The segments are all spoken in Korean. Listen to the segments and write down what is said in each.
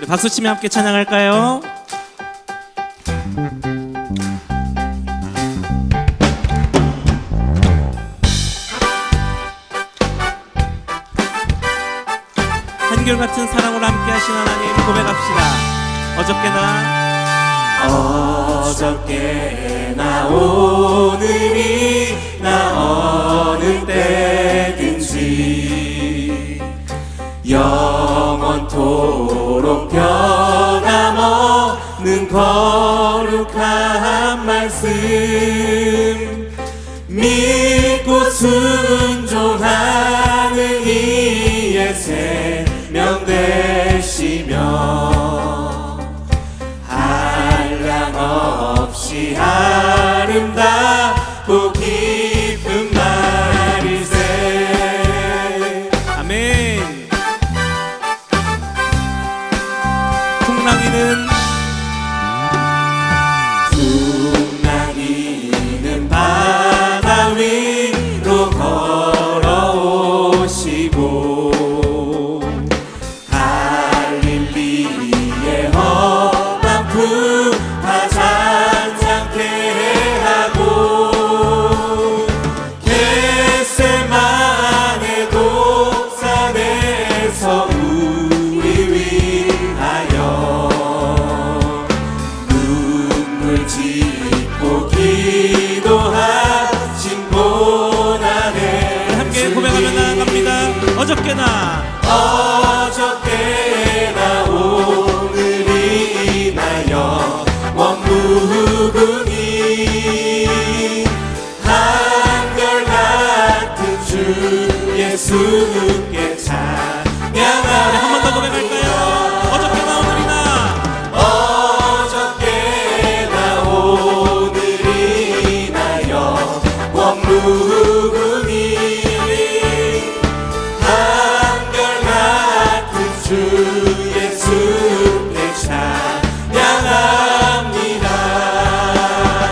우리 박수치며 함께 찬양할까요? 한결같은 사랑으로 함께 하신 하나님 고백합시다. 어저께나 어저께나 오늘이 거룩한 말씀. 믿고 순종하는 이의 생명 되시며 한량 없이 아름다운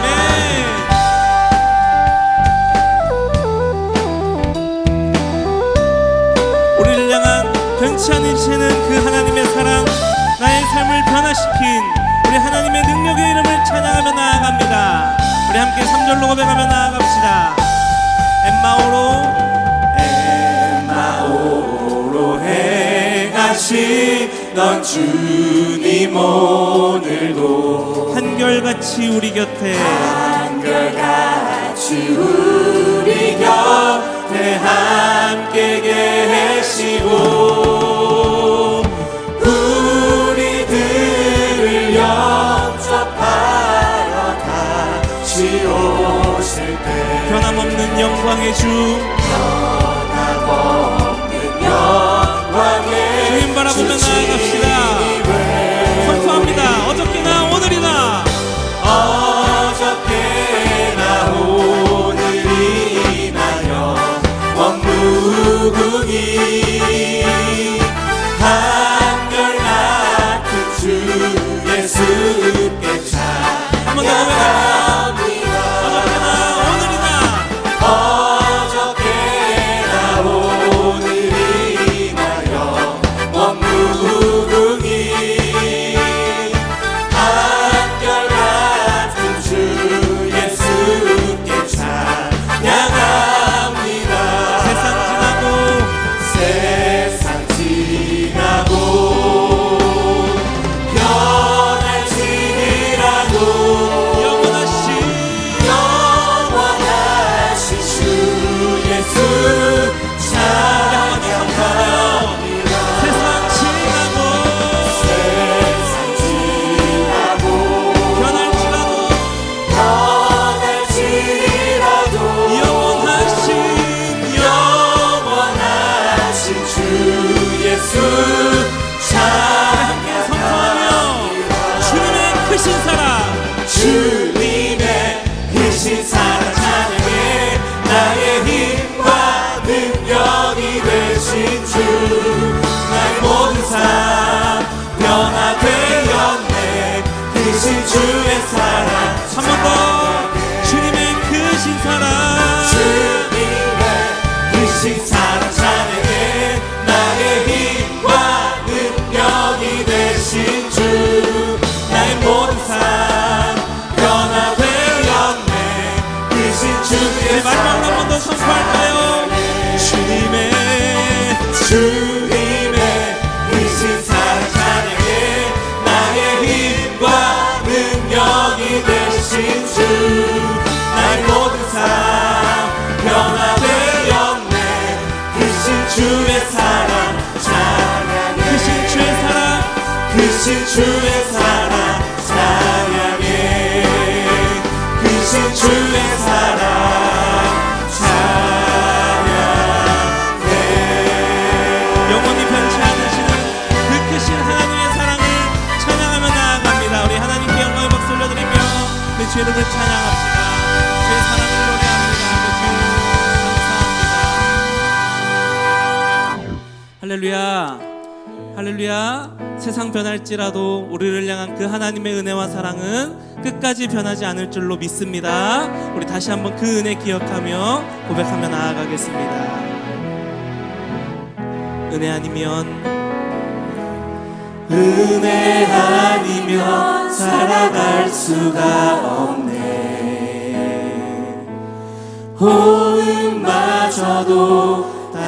네. 우리를 향한 괜찮으시는 그 하나님의 사랑 나의 삶을 변화시킨 우리 하나님의 능력의 이름을 찬양하며 나아갑니다. 우리 함께 3절로 고백하며 나아갑니다. 합시다. 엠마오로 엠마오로 해가시 넌 주님 오늘도 한결같이 우리 곁에 true. 주의 사랑 한 번 더. 크신 주의 사랑 크신 주의 사랑 찬양해. 크신 주의 사랑 찬양해. 영원히 변치 않으시는 그 크신 하나님의 사랑을 찬양하며 나아갑니다. 우리 하나님께 영광의 박수 올려드리며 그 주의 이름을 찬양합 할렐루야. 할렐루야. 세상 변할지라도 우리를 향한 그 하나님의 은혜와 사랑은 끝까지 변하지 않을 줄로 믿습니다. 우리 다시 한번 그 은혜 기억하며 고백하며 나아가겠습니다. 은혜 아니면 은혜 아니면 살아갈 수가 없네. 호흡마저도 다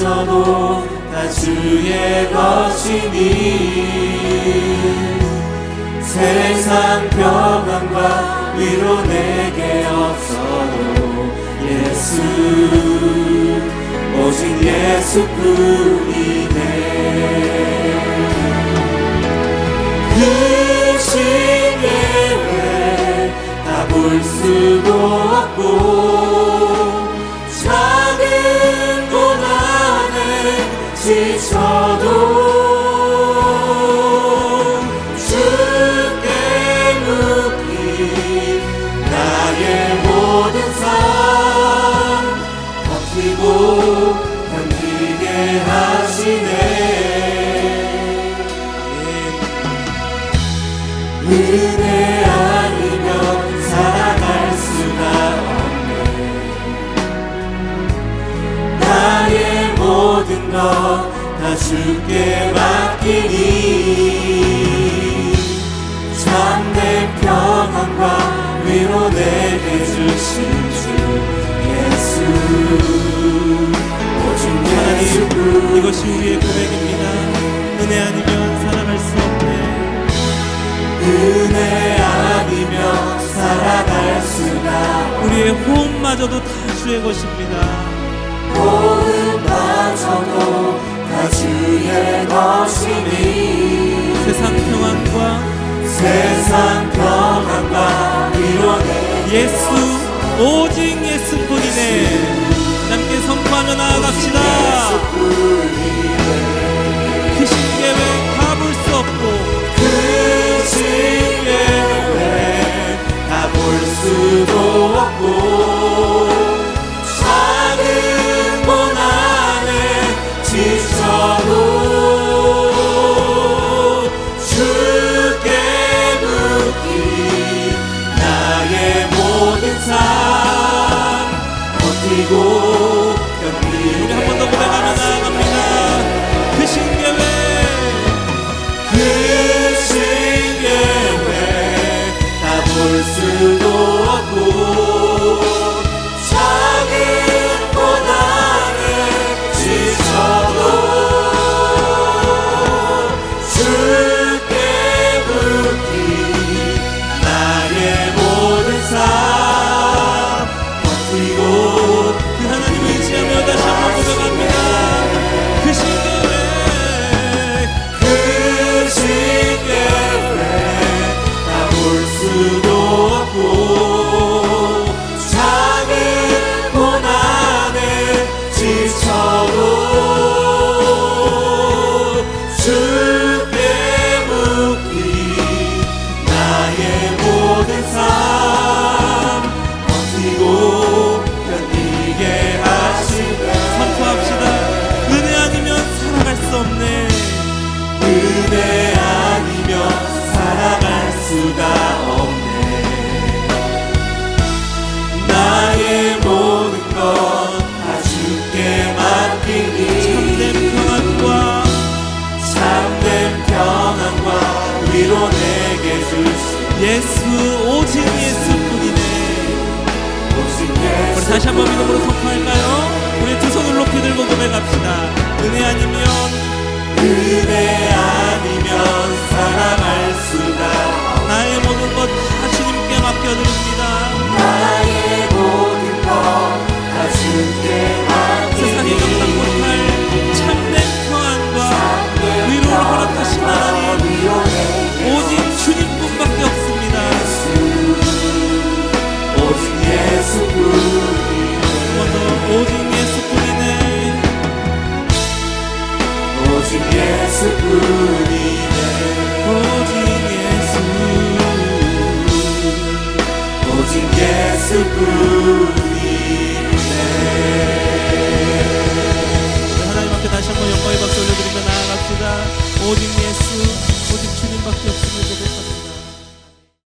마저도 다 주의 것이니. 세상 평안과 위로 내게 없어도 예수 오직 예수뿐이네. 그 신예외 다볼 수도 없고 지쳐도 주께 묻기 나의 모든 삶 버티고 견디게 하시네. 은혜 아니면 살아갈 수가 없네. 나의 모든 것 다 주께 맡기니 참된 평안과 위로 내게 주신 주 예수. 오직 예수뿐 이것이 우리의 고백입니다. 은혜 아니면 살아갈 수 없네. 은혜 아니면 살아갈 수가 우리의 호흡마저도 다 주의 것입니다. 호흡마저도 다 주의 것이니 세상 평안과 세상 평안과 위로내 예수 오직 예수뿐이네 모든 삶 버티고 은혜 아니면 살아갈 수가 없네. 예수 오직 예수뿐이네. 우리 다시 한번 믿음으로 선포할까요? 우리 두 손을 높이 들고 고백합시다. 은혜 아니면 그대 아니면 살아갈 수가 나의 모든 것 다 주님께 맡겨드립니다. 오직 예수뿐이네. 하나님 앞에 다시 한번 영광의 박수 올려드리며 나아갑시다. 오직 예수